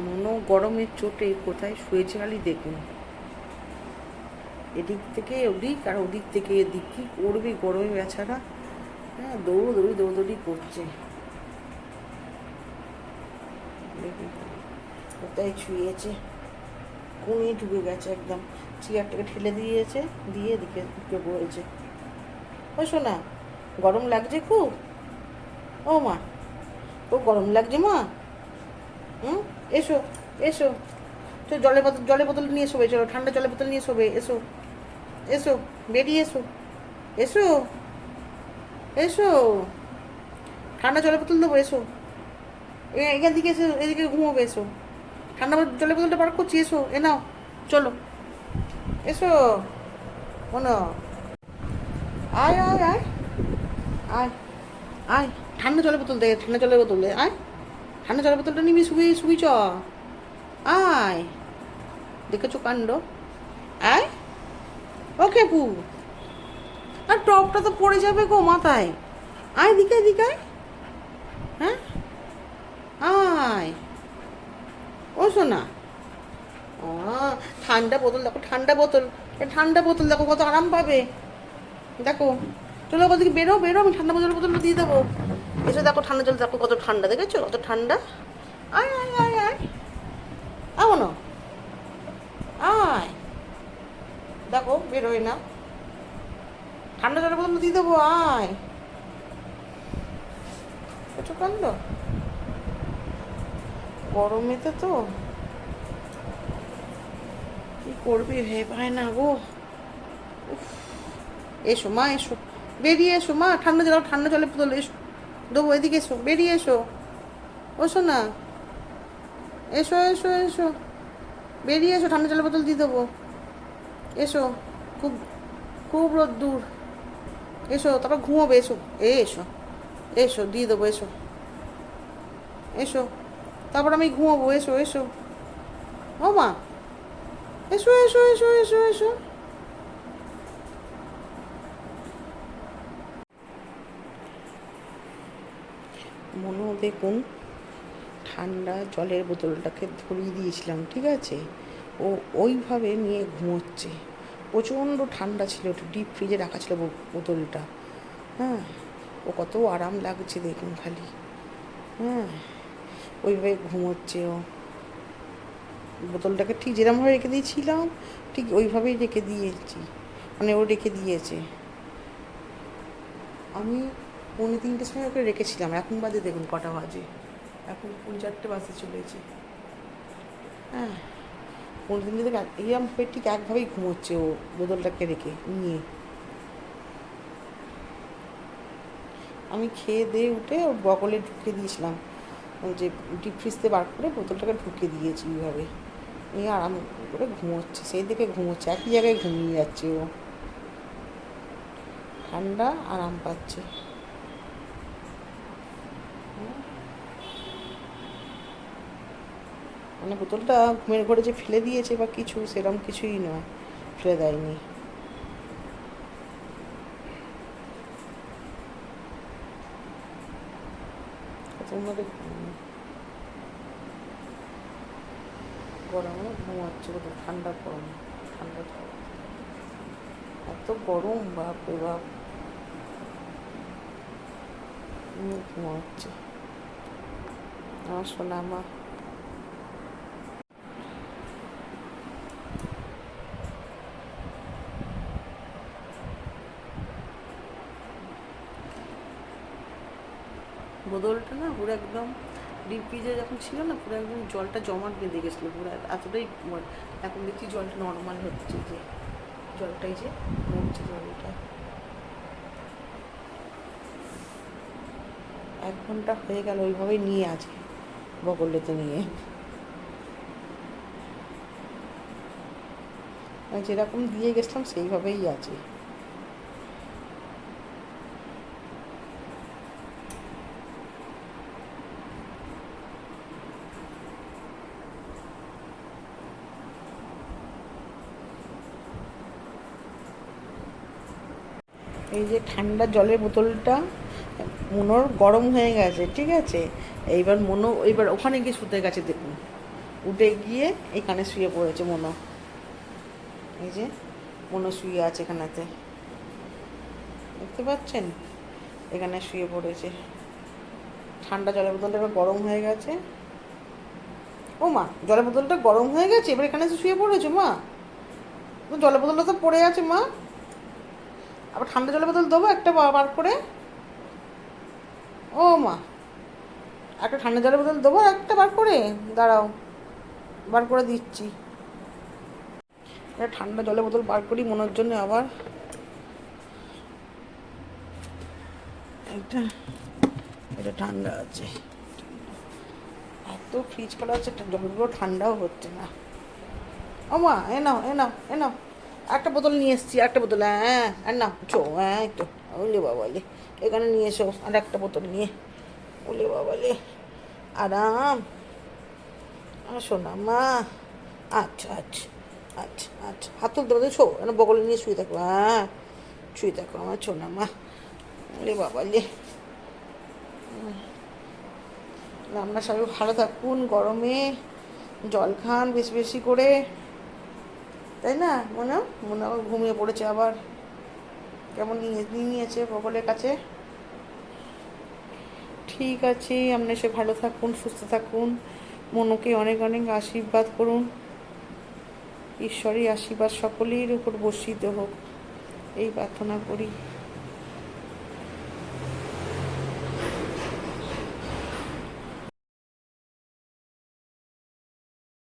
মনো গরমের চোটে কোথায় শুয়েছে খালি দেখুন। এদিক থেকে ওদিক আর ওদিক থেকে এদিক, কি করবে গরমে বেচারা? হ্যাঁ দৌড়দৌড়ি দৌড়দৌড়ি করছে। দেখুন, কোথায় শুয়েছে কোণে ঢুকে গেছে একদম। চেয়ারটাকে ঠেলে দিয়েছে, দিয়ে এদিকে ঢুকে পড়েছে। ও শোনা গরম লাগছে খুব? ও মা, ও গরম লাগছে মা? হুম? এসো এসো। তো জলের বোতল জলের বোতল নিয়ে এসো চলো ঠান্ডা জলের বোতল নিয়ে এসো বে, এসো। এসো বেরিয়ে এসো। এসো এসো। ঠান্ডা জলের বোতল দেবো এসো। এখান দিকে এসো এদিকে ঘুমোবে এসো। ঠান্ডা জলের বোতলটা বার করছি এসো এ নাও চলো। এসো শোনো আয় আয় আয়। আয় আয়। ঠান্ডা জলের বোতল দে ঠান্ডা জলের বোতল দে আয়। ঠান্ডা জলের বোতলটা নিবি, শুবি শুবি চ। আয়। দেখেছ কাণ্ড? আয়। ওকে পু আর টপটা তো পড়ে যাবে গো মাথায়। আয়, দিকে দিকে। হ্যাঁ? আয়। ও শোনা ও, ঠান্ডা বোতল, দেখো, ঠান্ডা বোতল। ঠান্ডা বোতল, দেখো কত আরাম পাবে। দেখো, চলো বেরো বেরো, আমি ঠান্ডা বোতল বোতলটা দিয়ে দেবো। এসে দেখো ঠান্ডা জল, দেখো কত ঠান্ডা, দেখেছ? কত ঠান্ডা? আয় আয় আয় আয়। আমন আয়। দেখো বেরোয় না। ঠান্ডা জলের বোতল দিয়ে দেবো, আয়। একটু কান্দ গরমেতে তো কি করবি ভে পায় না গো। এসো মা, এসো। বেরিয়ে এসো মা, ঠান্ডা জল ঠান্ডা জলে বোতল এসো। দেবো, এদিকে এসো, বেরিয়ে এসো। ওসো না। এসো এসো এসো। বেরিয়ে এসো, ঠান্ডা জলের বোতল দিয়ে দেবো। এসো, খুব খুব রোদ দূর। এসো, তারপর ঘুমোবে, এসো। এ, এসো এসো, দিয়ে দেবো, এসো। এসো, তারপর আমি ঘুমোবো, এসো এসো। ও মা, এসো এসো এসো এসো এসো। মনে দেখুন ঠান্ডা জলের বোতলটাকে ধরিয়ে দিয়েছিলাম, ঠিক আছে? ও ওইভাবে নিয়ে ঘুমোচ্ছে। প্রচণ্ড ঠান্ডা ছিল, একটু ডিপ ফ্রিজে রাখা ছিল বোতলটা। হ্যাঁ ও কত আরাম লাগছে দেখুন খালি। হ্যাঁ ওইভাবে ঘুমোচ্ছে ও। বোতলটাকে ঠিক যেরকমভাবে রেখে দিয়েছিলাম, ঠিক ওইভাবেই রেখে দিয়েছি। মানে ও রেখে দিয়েছে। আমি পৌনে তিনটের সময় ওকে রেখেছিলাম। এখন বাজে দেখুন কটা বাজে। এখন পৌনে চারটে বাসে চলেছে। হ্যাঁ পৌনে তিনটে থেকে এইরকম হয়ে ঠিক একভাবেই ঘুমোচ্ছে ও বোতলটাকে রেখে নিয়ে। আমি খেয়ে দিয়ে উঠে ওর বগলে ঢুকে দিয়েছিলাম। যে ডিপ ফ্রিজতে বার করে বোতলটাকে ঢুকে দিয়েছি এইভাবে। নিয়ে আরাম করে ঘুমোচ্ছে। সেই দিকে ঘুমোচ্ছে। একই জায়গায় ঘুমিয়ে যাচ্ছে ও। ঠান্ডা আরাম পাচ্ছে। মানে বোতলটা ঘুমের ঘরে যে ফেলে দিয়েছে বা কিছু সেরকম কিছুই নয়। ফেলে দেয়নি। তোমরা গরমে ঘুমাচ্ছে বোধ ঠান্ডা গরম, ঠান্ডা। এত গরম, বাপ রে বাপ। ঘুমাচ্ছে আমার সোনা মা বোতলটা না পুরো একদম ডিপ ফ্রিজে যখন ছিল না, পুরো একদম জলটা জমাট বেঁধে গেছিল পুরো। এতটাই এখন দেখছি জলটা নর্মাল হচ্ছে যে, জলটাই যে কমছে জলটা। এক ঘণ্টা হয়ে গেল ওইভাবেই নিয়ে আছে বগলেতে নিয়ে। আমি যেরকম দিয়ে গেছিলাম সেইভাবেই আছে। এই যে ঠান্ডা জলের বোতলটা, মনোর গরম হয়ে গেছে, ঠিক আছে? এইবার মনো, এইবার ওখানে গিয়ে শুতে গেছে দেখুন। উঠে গিয়ে এখানে শুয়ে পড়েছে মনো। এই যে মনো শুয়ে আছে এখানেতে। দেখতে পাচ্ছেন? এখানে শুয়ে পড়েছে। ঠান্ডা জলের বোতলটা এবার গরম হয়ে গেছে। ও মা, জলের বোতলটা গরম হয়ে গেছে? এবার এখানে শুয়ে পড়েছো মা? জলের বোতলটা তো পড়ে আছে মা। আবার ঠান্ডা জলের বোতল দেবো, একটা বার করে। ও মা। একটা ঠান্ডা জলের বোতল দেবো, একটা বার করে। দাঁড়াও, বার করে দিচ্ছি। একটা ঠান্ডা জলের বোতল বার করি মনের জন্য আবার। এটা এটা ঠান্ডা আছে। এত ফ্রিজ করা আছে জলগুলো ঠান্ডাও হচ্ছে না। ও মা, এ নাও এ নাও এ নাও। একটা বোতল নিয়ে এসছি, একটা বোতল হ্যাঁ আর নাও চো হ্যাঁ তো, ওলে বাবালে, এখানে নিয়ে এসো, আর একটা বোতল নিয়ে, ওলে বাবালে, আরাম আসো না মা আচ্ছা আচ্ছা আচ্ছা আচ্ছা হাত তুলতে পারছ শো এনে বগলে নিয়ে শুয়ে থাকো হ্যাঁ শুয়ে থাকো আমার ছোনা মা, ওলে বাবালে আপনার সবাই ভালো থাকুন, গরমে জল খান বেশি বেশি করে। তাই না মনে মনে ঘুমিয়ে পড়েছে আবার। কেমন নিয়ে নিয়েছে বগলের কাছে? ঠিক আছে আপনার সে ভালো থাকুন, সুস্থ থাকুন। মনকে অনেক অনেক আশীর্বাদ করুন। ঈশ্বরের আশীর্বাদ সকলের উপর বর্ষিত হোক। এই প্রার্থনা করি।